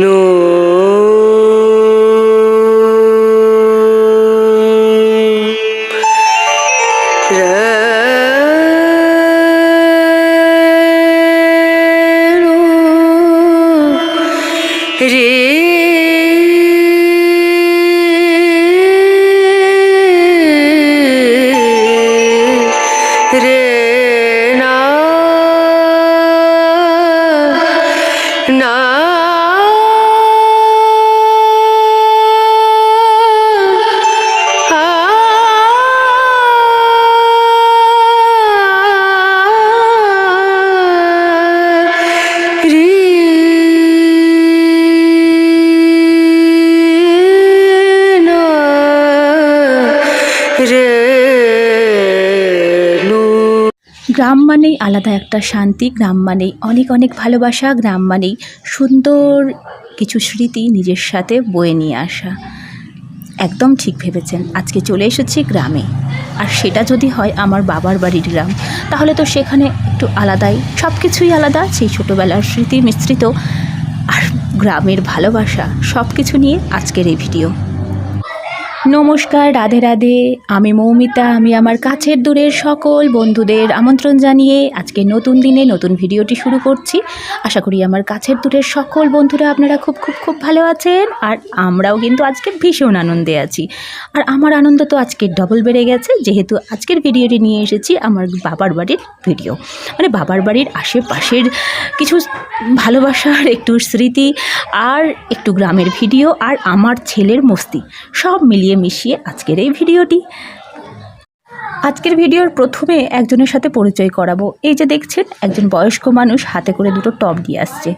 No না গ্রাম মানেই আলাদা একটা শান্তি, গ্রাম মানেই অনেক অনেক ভালোবাসা, গ্রাম মানেই সুন্দর কিছু স্মৃতি নিজের সাথে বয়ে নিয়ে আসা। একদম ঠিক ভেবেছেন, আজকে চলে এসেছি গ্রামে। আর সেটা যদি হয় আমার বাবার বাড়ির গ্রাম, তাহলে তো সেখানে একটু আলাদাই সব কিছুই আলাদা, সেই ছোটোবেলার স্মৃতি মিশ্রিত। আর গ্রামের ভালোবাসা সব কিছু নিয়ে আজকের এই ভিডিও। নমস্কার, রাধে রাধে। আমি মৌমিতা, আমি আমার কাছের দূরের সকল বন্ধুদের আমন্ত্রণ জানিয়ে আজকে নতুন দিনে নতুন ভিডিওটি শুরু করছি। আশা করি আমার কাছের দূরের সকল বন্ধুরা আপনারা খুব খুব খুব ভালো আছেন। আর আমরাও কিন্তু আজকে ভীষণ আনন্দে আছি। আর আমার আনন্দ তো আজকে ডবল বেড়ে গেছে, যেহেতু আজকের ভিডিওটি নিয়ে এসেছি আমার বাবার বাড়ির ভিডিও। মানে বাবার বাড়ির আশেপাশের কিছু ভালোবাসার একটু স্মৃতি আর একটু গ্রামের ভিডিও আর আমার ছেলের মস্তি। সব মিলিয়ে মিশিয়ে আজকের এই ভিডিওটি। আজকের ভিডিওর প্রথমে একজনের সাথে পরিচয় করাবো। এই যে দেখছেন, একজন বয়স্ক মানুষ হাতে করে দুটো টব দিয়ে আসছে।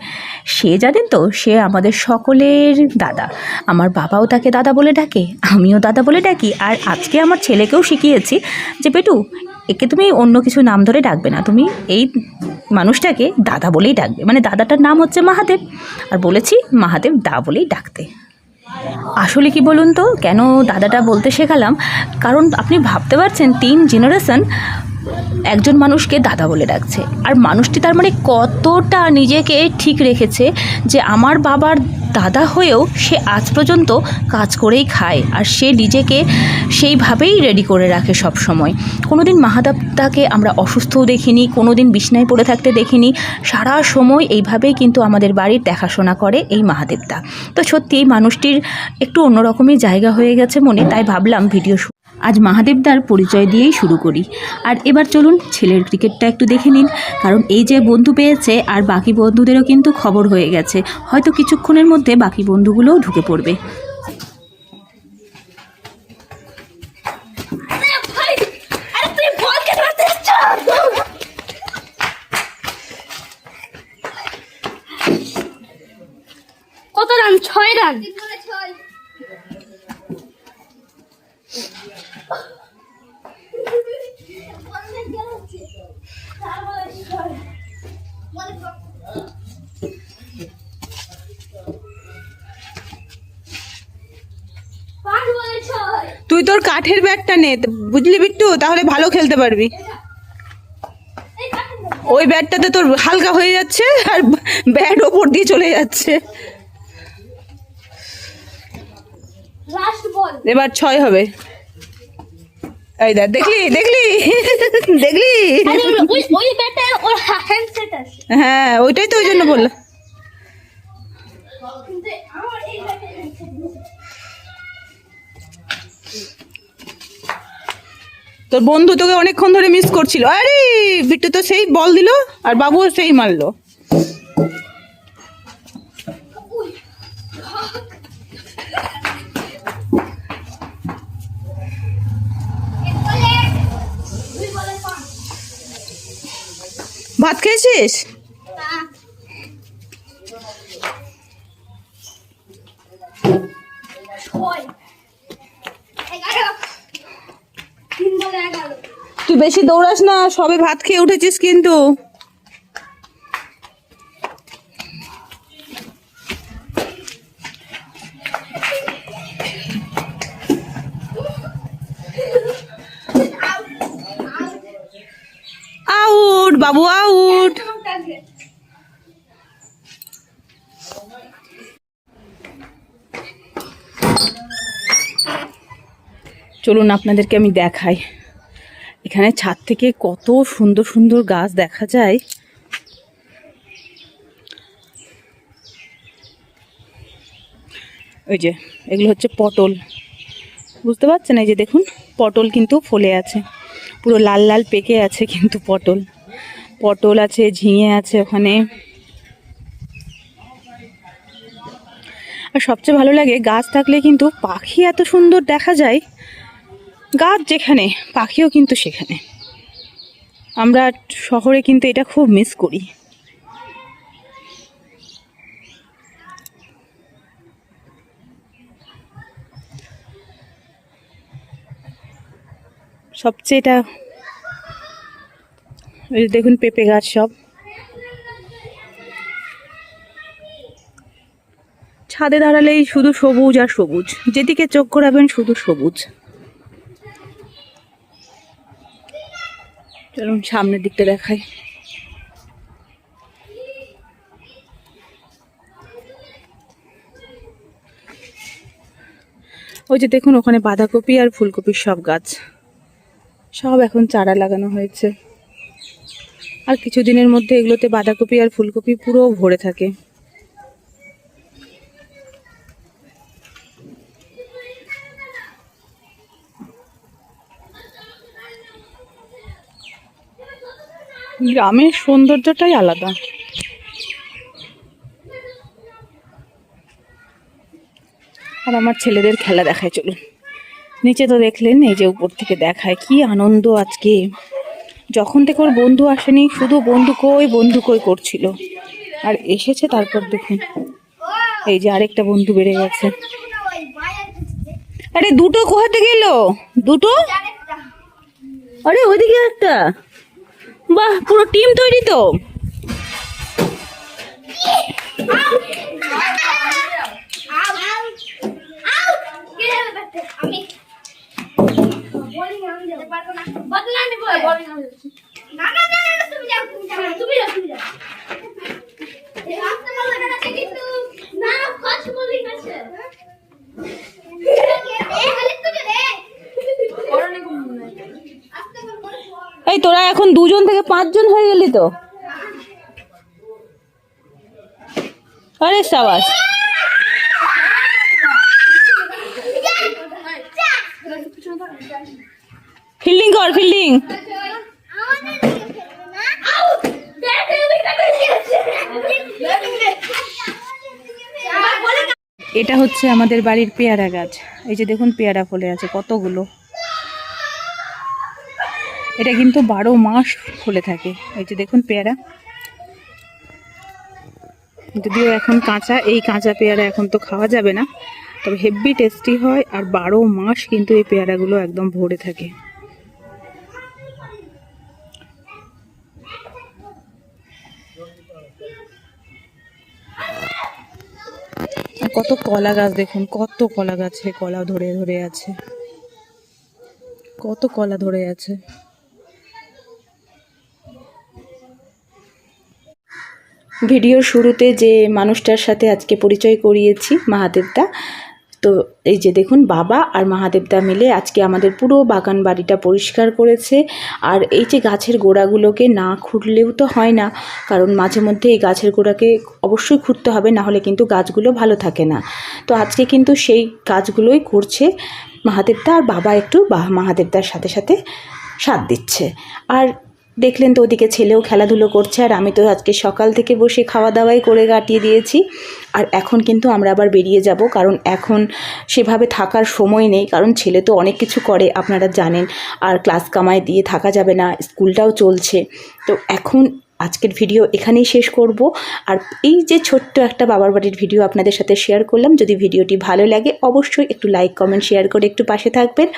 সে জানেন তো, সে আমাদের সকলের দাদা। আমার বাবাও তাকে দাদা বলে ডাকে, আমিও দাদা বলে ডাকি। আর আজকে আমার ছেলেকেও শিখিয়েছি যে, পেটু, একে তুমি অন্য কিছু নাম ধরে ডাকবে না। তুমি এই মানুষটাকে দাদা বলেই ডাকবে। মানে দাদাটার নাম হচ্ছে মাহাদেব। আর বলেছি, মাহাদেব দা বলেই ডাকতে। আসলে কি বলুন তো, কেন দাদাটা বলতে শেখালাম? কারণ আপনি ভাবতে পারছেন, তিন জেনারেশন একজন মানুষকে দাদা বলে ডাকছে। আর মানুষটি তার মানে কতটা নিজেকে ঠিক রেখেছে যে আমার বাবার দাদা হয়েও সে আজ পর্যন্ত কাজ করেই খায় আর সে নিজেকে সেইভাবেই রেডি করে রাখে সব সময়। কোনোদিন মাহাদাবদাকে আমরা অসুস্থও দেখিনি কোনো দিন বিছনায় পড়ে থাকতে দেখিনি। সারা সময় এইভাবেই কিন্তু আমাদের বাড়ির দেখাশোনা করে এই মাহাদেবদা। তো সত্যি মানুষটির একটু অন্যরকমই জায়গা হয়ে গেছে মনে, তাই ভাবলাম ভিডিও আজ মাহাদেবদার পরিচয় দিয়েই শুরু করি। আর এবার চলুন ছেলের ক্রিকেটটা একটু দেখে নিন। কারণ এই যে বন্ধু পেয়েছে, আর বাকি বন্ধুদেরও কিন্তু খবর হয়ে গেছে। হয়তো কিছুক্ষণের মধ্যে বাকি বন্ধুগুলোও ঢুকে পড়বে। কত ছয় রান পাঁচ বলে ছয় তুই তোর কাঠের ব্যাটটা নে। বুঝলি বিট্টু? তাহলে ভালো খেলতে পারবি। ওই ব্যাটটাতে তোর হালকা হয়ে যাচ্ছে আর ব্যাট ওপর দিয়ে চলে যাচ্ছে। এবার ছয় হবে। এই দেখ দেখলি দেখলি? দেখলি? হ্যাঁ ওইটাই তো ওই জন্য বললাম নেই তোর বন্ধু তোকে অনেকক্ষণ ধরে মিস করছিল। আরে বিট্টু তো সেই বল দিল আর বাবুও সেই মারলো। ভাত খেয়েছিস? তুই বেশি দৌড়াস না সবে ভাত খেয়ে উঠেছিস কিন্তু। আউ বাবু আউট চলুন আপনাদেরকে আমি দেখাই। এখানে ছাদ থেকে কত সুন্দর সুন্দর গাছ দেখা যায়। ওই যে, এগুলো হচ্ছে পটল। বুঝতে পারছেন? এই যে দেখুন, পটল কিন্তু ফলে আছে। পুরো লাল লাল পেকে আছে কিন্তু পটল। পটল আছে, ঝিঙে আছে ওখানে। আর সবচেয়ে ভালো লাগে, গাছ থাকলে কিন্তু পাখি এত সুন্দর দেখা যায়। গাছ যেখানে, পাখিও কিন্তু সেখানে। আমরা শহরে কিন্তু এটা খুব মিস করি। সবচেয়ে এটা দেখুন পেঁপে গাছ সব। ছাদে দাঁড়ালেই শুধু সবুজ আর সবুজ। যেদিকে চোখ ঘোরাবেন শুধু সবুজ। চলুন সামনের দিকটা দেখাই। ওই যে দেখুন, ওখানে বাঁধাকপি আর ফুলকপির সব গাছ। সব এখন চারা লাগানো হয়েছে। আর কিছুদিনের মধ্যে এগুলোতে বাঁধাকপি আর ফুলকপি পুরো ভরে থাকে। গ্রামের সৌন্দর্যটাই আলাদা। আর আমার ছেলেদের খেলা দেখায়, চলুন। নিচে তো দেখলেন, এই যে উপর থেকে দেখায়, কি আনন্দ আজকে। যখন থেকে ওর বন্ধু আসেনি, শুধু বন্ধু কই বন্ধু কই করছিল। আর এসেছে তারপর দেখুন। এই যে আরেকটা বন্ধু বেড়ে গেছে। আরে দুটো কোহাতে গেল দুটো? আরে ওইদিকে একটা। বাহ পুরো টিম তৈরি তো। না না না তুমি যাও তুমি যাও। তুমি যাও তুমি যাও এই রাস্তা বলে না কিন্তু না ফার্স্ট বোলিং আছে এই খালি তোকে রে করনে কোন আস্তে করে এই তোরা এখন দুজন থেকে পাঁচজন হয়ে গেলি তো? আরে সাবাস। ফিল্ডিং কর, ফিল্ডিং। এটা হচ্ছে আমাদের বাড়ির পেয়ারা গাছ। এই যে দেখুন পেয়ারা ফলে আছে কতগুলো। এটা কিন্তু বারো মাস ফুলে থাকে। এই যে দেখুন পেয়ারা। যদিও এখন কাঁচা, এই কাঁচা পেয়ারা এখন তো খাওয়া যাবে না, তবে হেভি টেস্টি হয় আর বারো মাস কিন্তু এই পেয়ারাগুলো একদম ভরে থাকে। কত কলা গাছ দেখুন, কত কলা গাছে কলা ধরে ধরে আছে। কত কলা ধরে আছে। ভিডিওর শুরুতে যে মানুষটার সাথে আজকে পরিচয় করিয়েছি, মাহাদেবদা। তো এই যে দেখুন, বাবা আর মাহাদেবদা মিলে আজকে আমাদের পুরো বাগান বাড়িটা পরিষ্কার করেছে। আর এই যে গাছের গোড়াগুলোকে না খুঁড়লেও তো হয় না, কারণ মাঝে মধ্যে এই গাছের গোড়াকে অবশ্যই খুঁড়তে হবে, না হলে কিন্তু গাছগুলো ভালো থাকে না। তো আজকে কিন্তু সেই কাজগুলোই করছে মাহাদেবদা আর বাবা একটু বা, মাহাদেবদার সাথে সাথে সাথ দিচ্ছে। আর দেখলেন তো ওদিকে ছেলেও খেলাধুলো করছে, আর আমি তো আজকে সকাল থেকে বসে খাওয়া দাওয়াই করে কাটিয়ে দিয়েছি। আর এখন কিন্তু আমরা আবার বেরিয়ে যাব, কারণ এখন সেভাবে থাকার সময় নেই, কারণ ছেলে তো অনেক কিছু করে, আপনারা জানেন। আর ক্লাস কামায় দিয়ে থাকা যাবে না, স্কুলটাও চলছে। তো এখন আজকের ভিডিও এখানেই শেষ করব। আর এই যে ছোট্ট একটা বাবার বাড়ির ভিডিও আপনাদের সাথে শেয়ার করলাম, যদি ভিডিওটি ভালো লাগে, অবশ্যই একটু লাইক কমেন্ট শেয়ার করে একটু পাশে থাকবেন।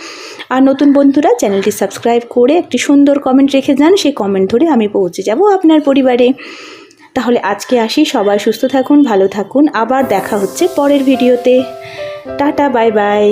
আর নতুন বন্ধুরা, চ্যানেলটি সাবস্ক্রাইব করে একটি সুন্দর কমেন্ট রেখে যান, সেই কমেন্ট ধরে আমি পৌঁছে যাব আপনার পরিবারে। তাহলে আজকে আসি, সবাই সুস্থ থাকুন, ভালো থাকুন, আবার দেখা হচ্ছে পরের ভিডিওতে টাটা বাই বাই